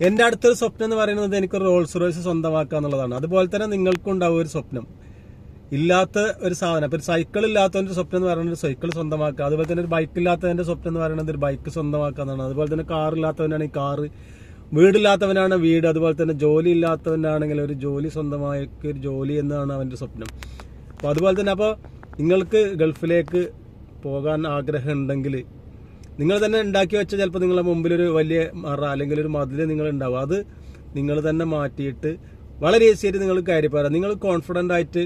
എന്റെ അടുത്തൊരു സ്വപ്നം എന്ന് പറയുന്നത് എനിക്ക് റോൾസ് റോയ്സ് സ്വന്തമാക്കുക എന്നുള്ളതാണ്. അതുപോലെ തന്നെ നിങ്ങൾക്കും ഉണ്ടാവും ഒരു സ്വപ്നം. ഇല്ലാത്ത ഒരു സാധനം. ഇപ്പൊ ഒരു സൈക്കിൾ ഇല്ലാത്തവന്റെ സ്വപ്നം എന്ന് പറയുന്നത് ഒരു സൈക്കിൾ സ്വന്തമാക്കുക. അതുപോലെ തന്നെ ഒരു ബൈക്ക് ഇല്ലാത്തവന്റെ സ്വപ്നം എന്ന് പറയുന്നത് ഒരു ബൈക്ക് സ്വന്തമാക്കുക എന്നാണ്. അതുപോലെ തന്നെ കാർ ഇല്ലാത്തവനാണ് ഈ കാറ് വീടില്ലാത്തവനാണ് വീട്. അതുപോലെ തന്നെ ജോലി ഇല്ലാത്തവനാണെങ്കിൽ ഒരു ജോലി സ്വന്തമാക്കി ഒരു ജോലി എന്നാണ് അവന്റെ സ്വപ്നം. അപ്പോൾ അതുപോലെ തന്നെ അപ്പോൾ നിങ്ങൾക്ക് ഗൾഫിലേക്ക് പോകാൻ ആഗ്രഹം ഉണ്ടെങ്കിൽ നിങ്ങൾ തന്നെ ഉണ്ടാക്കി വെച്ചാൽ ചിലപ്പോൾ നിങ്ങളുടെ മുമ്പിൽ ഒരു വലിയ മറ അല്ലെങ്കിൽ ഒരു മതിൽ നിങ്ങൾ ഉണ്ടാവും അത് നിങ്ങൾ തന്നെ മാറ്റിയിട്ട് വളരെ ഈസി ആയിട്ട് നിങ്ങൾ കാര്യം പറയാം. നിങ്ങൾ കോൺഫിഡന്റ് ആയിട്ട്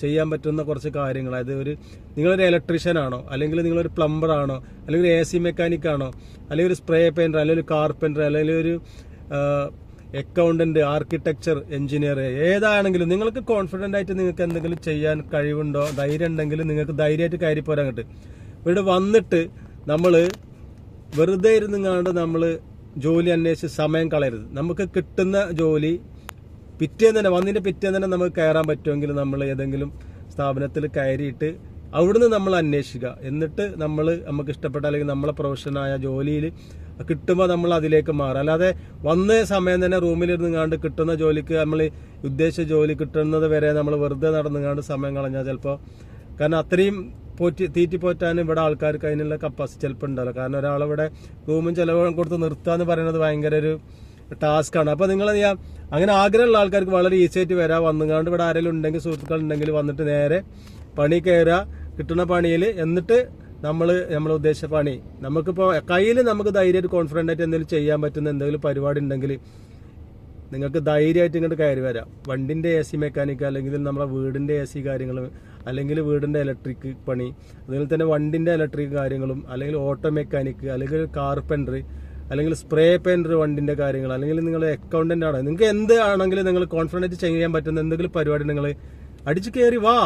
ചെയ്യാൻ പറ്റുന്ന കുറച്ച് കാര്യങ്ങൾ. അതായത് ഒരു നിങ്ങളൊരു ഇലക്ട്രീഷ്യൻ ആണോ? അല്ലെങ്കിൽ നിങ്ങളൊരു പ്ലംബർ ആണോ? അല്ലെങ്കിൽ എ സി മെക്കാനിക് ആണോ? അല്ലെങ്കിൽ ഒരു സ്പ്രേ പെയിന്റർ അല്ലെങ്കിൽ ഒരു കാർപ്പന്റർ അല്ലെങ്കിൽ ഒരു അക്കൗണ്ടന്റ് ആർക്കിടെക്ചർ എഞ്ചിനീയർ ഏതാണെങ്കിലും നിങ്ങൾക്ക് കോൺഫിഡന്റ് ആയിട്ട് നിങ്ങൾക്ക് എന്തെങ്കിലും ചെയ്യാൻ കഴിവുണ്ടോ? ധൈര്യം ഉണ്ടെങ്കിൽ നിങ്ങൾക്ക് ധൈര്യമായിട്ട് കയറി പോരാൻ കിട്ടും. ഇവിടെ വന്നിട്ട് നമ്മൾ വെറുതെ ഇരുന്നുങ്ങാണ്ട് നമ്മൾ ജോലി അന്വേഷിച്ച് സമയം കളയരുത്. നമുക്ക് കിട്ടുന്ന ജോലി പിറ്റേന്ന് തന്നെ വന്നതിന്റെ പിറ്റേന്ന് തന്നെ നമുക്ക് കയറാൻ പറ്റുമെങ്കിൽ നമ്മൾ ഏതെങ്കിലും സ്ഥാപനത്തിൽ കയറിയിട്ട് അവിടുന്ന് നമ്മൾ അന്വേഷിക്കുക. എന്നിട്ട് നമ്മൾ നമുക്ക് ഇഷ്ടപ്പെട്ട അല്ലെങ്കിൽ നമ്മളെ പ്രൊഫഷനായ ജോലിയിൽ കിട്ടുമ്പോൾ നമ്മൾ അതിലേക്ക് മാറുക. അല്ലാതെ വന്ന സമയം തന്നെ റൂമിലിരുന്ന് കണ്ട് കിട്ടുന്ന ജോലിക്ക് നമ്മൾ ഉദ്ദേശിച്ച ജോലി കിട്ടുന്നത് വരെ നമ്മൾ വെറുതെ നടന്നുകാണ്ട് സമയം കളഞ്ഞാൽ ചിലപ്പോൾ കാരണം അത്രയും പോറ്റി തീറ്റി പോറ്റാനും ഇവിടെ ആൾക്കാർക്ക് അതിനുള്ള കപ്പാസിറ്റി ചിലപ്പോൾ ഉണ്ടാവില്ല. കാരണം ഒരാളിവിടെ റൂമും ചിലവും കൊടുത്ത് നിർത്തുക എന്ന് പറയുന്നത് ഭയങ്കര ഒരു ടാസ്ക് ആണ്. അപ്പൊ നിങ്ങൾ ചെയ്യാം? അങ്ങനെ ആഗ്രഹമുള്ള ആൾക്കാർക്ക് വളരെ ഈസി ആയിട്ട് വരാം. വന്നുകൊണ്ട് ഇവിടെ ആരെങ്കിലും ഉണ്ടെങ്കിൽ സുഹൃത്തുക്കൾ ഉണ്ടെങ്കിൽ വന്നിട്ട് നേരെ പണി കയറുക കിട്ടുന്ന പണിയിൽ എന്നിട്ട് നമ്മൾ നമ്മൾ ഉദ്ദേശിച്ച പണി. നമുക്കിപ്പോൾ കയ്യിൽ നമുക്ക് ധൈര്യമായിട്ട് കോൺഫിഡന്റ് ആയിട്ട് എന്തെങ്കിലും ചെയ്യാൻ പറ്റുന്ന എന്തെങ്കിലും പരിപാടി ഉണ്ടെങ്കിൽ നിങ്ങൾക്ക് ധൈര്യമായിട്ട് ഇങ്ങോട്ട് കയറി വരാം. വണ്ടിന്റെ എ സി മെക്കാനിക്ക് അല്ലെങ്കിൽ നമ്മുടെ വീടിന്റെ എ സി കാര്യങ്ങൾ അല്ലെങ്കിൽ വീടിന്റെ ഇലക്ട്രിക് പണി അതുപോലെ തന്നെ വണ്ടിന്റെ ഇലക്ട്രിക് കാര്യങ്ങളും അല്ലെങ്കിൽ ഓട്ടോ മെക്കാനിക്ക് അല്ലെങ്കിൽ കാർപ്പന്റർ അല്ലെങ്കിൽ സ്പ്രേ പെയിന്റർ വണ്ടിന്റെ കാര്യങ്ങൾ അല്ലെങ്കിൽ നിങ്ങൾ അക്കൗണ്ടന്റ് ആണ് നിങ്ങൾക്ക് എന്ത് ആണെങ്കിലും നിങ്ങൾ കോൺഫിഡന്റ് ചെയ്യാൻ പറ്റുന്ന എന്തെങ്കിലും പരിപാടി നിങ്ങൾ അടിച്ചു കയറി വാ.